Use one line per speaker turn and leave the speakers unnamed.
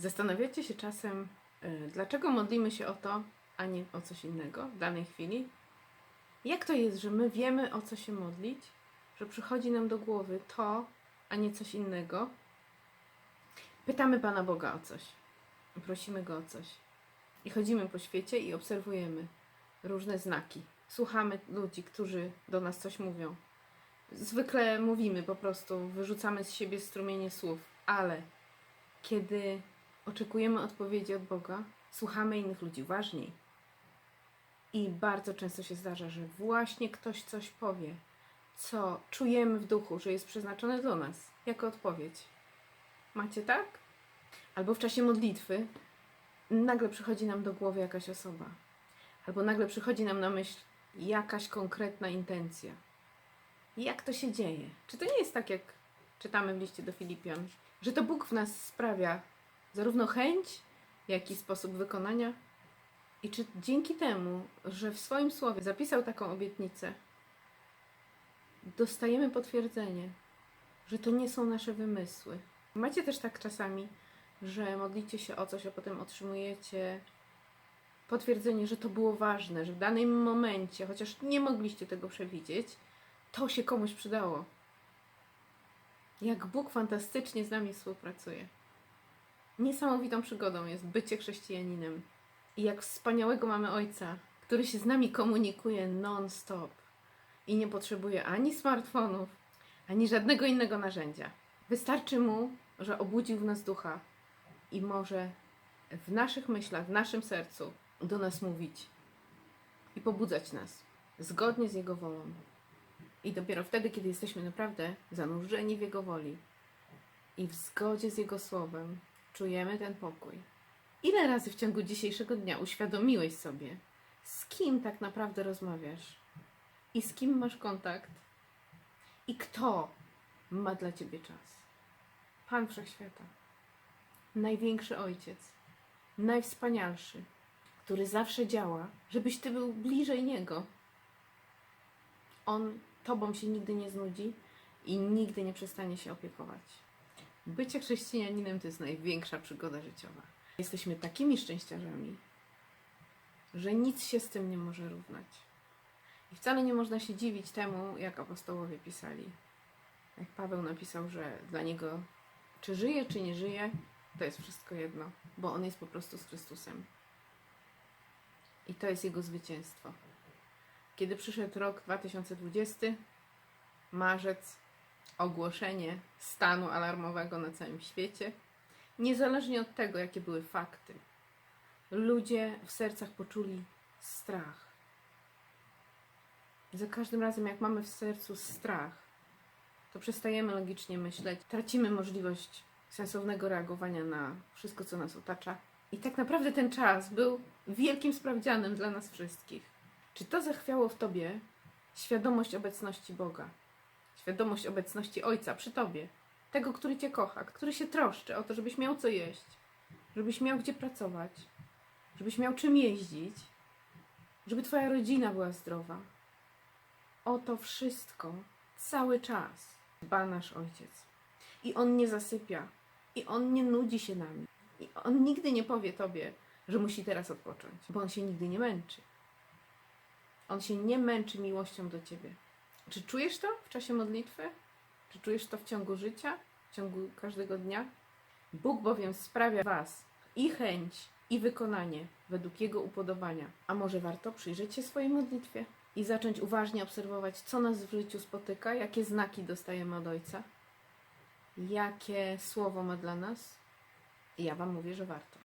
Zastanawiacie się czasem, y, dlaczego modlimy się o to, a nie o coś innego w danej chwili? Jak to jest, że my wiemy o co się modlić, że przychodzi nam do głowy to, a nie coś innego? Pytamy Pana Boga o coś, prosimy Go o coś i chodzimy po świecie i obserwujemy różne znaki. Słuchamy ludzi, którzy do nas coś mówią. Zwykle mówimy po prostu, wyrzucamy z siebie strumienie słów, ale kiedy oczekujemy odpowiedzi od Boga, słuchamy innych ludzi ważniej. I bardzo często się zdarza, że właśnie ktoś coś powie, co czujemy w duchu, że jest przeznaczone do nas, jako odpowiedź. Macie tak? Albo w czasie modlitwy nagle przychodzi nam do głowy jakaś osoba, albo nagle przychodzi nam na myśl jakaś konkretna intencja. Jak to się dzieje? Czy to nie jest tak, jak czytamy w liście do Filipian, że to Bóg w nas sprawia zarówno chęć, jak i sposób wykonania? I czy dzięki temu, że w swoim słowie zapisał taką obietnicę, dostajemy potwierdzenie, że to nie są nasze wymysły? Macie też tak czasami, że modlicie się o coś, a potem otrzymujecie potwierdzenie, że to było ważne, że w danym momencie, chociaż nie mogliście tego przewidzieć, to się komuś przydało. Jak Bóg fantastycznie z nami współpracuje. Niesamowitą przygodą jest bycie chrześcijaninem. I jak wspaniałego mamy Ojca, który się z nami komunikuje non-stop i nie potrzebuje ani smartfonów, ani żadnego innego narzędzia. Wystarczy mu, że obudził w nas ducha i może w naszych myślach, w naszym sercu do nas mówić i pobudzać nas zgodnie z Jego wolą. I dopiero wtedy, kiedy jesteśmy naprawdę zanurzeni w Jego woli i w zgodzie z Jego słowem, czujemy ten pokój. Ile razy w ciągu dzisiejszego dnia uświadomiłeś sobie, z kim tak naprawdę rozmawiasz i z kim masz kontakt i kto ma dla ciebie czas? Pan Wszechświata, największy Ojciec, najwspanialszy, który zawsze działa, żebyś ty był bliżej Niego. On tobą się nigdy nie znudzi i nigdy nie przestanie się opiekować. Bycie chrześcijaninem to jest największa przygoda życiowa. Jesteśmy takimi szczęściarzami, że nic się z tym nie może równać. I wcale nie można się dziwić temu, jak apostołowie pisali. Jak Paweł napisał, że dla niego czy żyje, czy nie żyje, to jest wszystko jedno, bo on jest po prostu z Chrystusem. I to jest jego zwycięstwo. Kiedy przyszedł rok 2020, marzec, ogłoszenie stanu alarmowego na całym świecie, niezależnie od tego, jakie były fakty, ludzie w sercach poczuli strach. Za każdym razem, jak mamy w sercu strach, to przestajemy logicznie myśleć, tracimy możliwość sensownego reagowania na wszystko, co nas otacza. I tak naprawdę ten czas był wielkim sprawdzianem dla nas wszystkich. Czy to zachwiało w tobie świadomość obecności Boga? Świadomość obecności Ojca przy tobie, tego, który cię kocha, który się troszczy o to, żebyś miał co jeść, żebyś miał gdzie pracować, żebyś miał czym jeździć, żeby twoja rodzina była zdrowa. O to wszystko cały czas dba nasz Ojciec. I On nie zasypia, i On nie nudzi się nami. I On nigdy nie powie tobie, że musi teraz odpocząć, bo On się nigdy nie męczy. On się nie męczy miłością do ciebie. Czy czujesz to w czasie modlitwy? Czy czujesz to w ciągu życia, w ciągu każdego dnia? Bóg bowiem sprawia was i chęć, i wykonanie według Jego upodobania. A może warto przyjrzeć się swojej modlitwie i zacząć uważnie obserwować, co nas w życiu spotyka, jakie znaki dostajemy od Ojca, jakie słowo ma dla nas? I ja Wam mówię, że warto.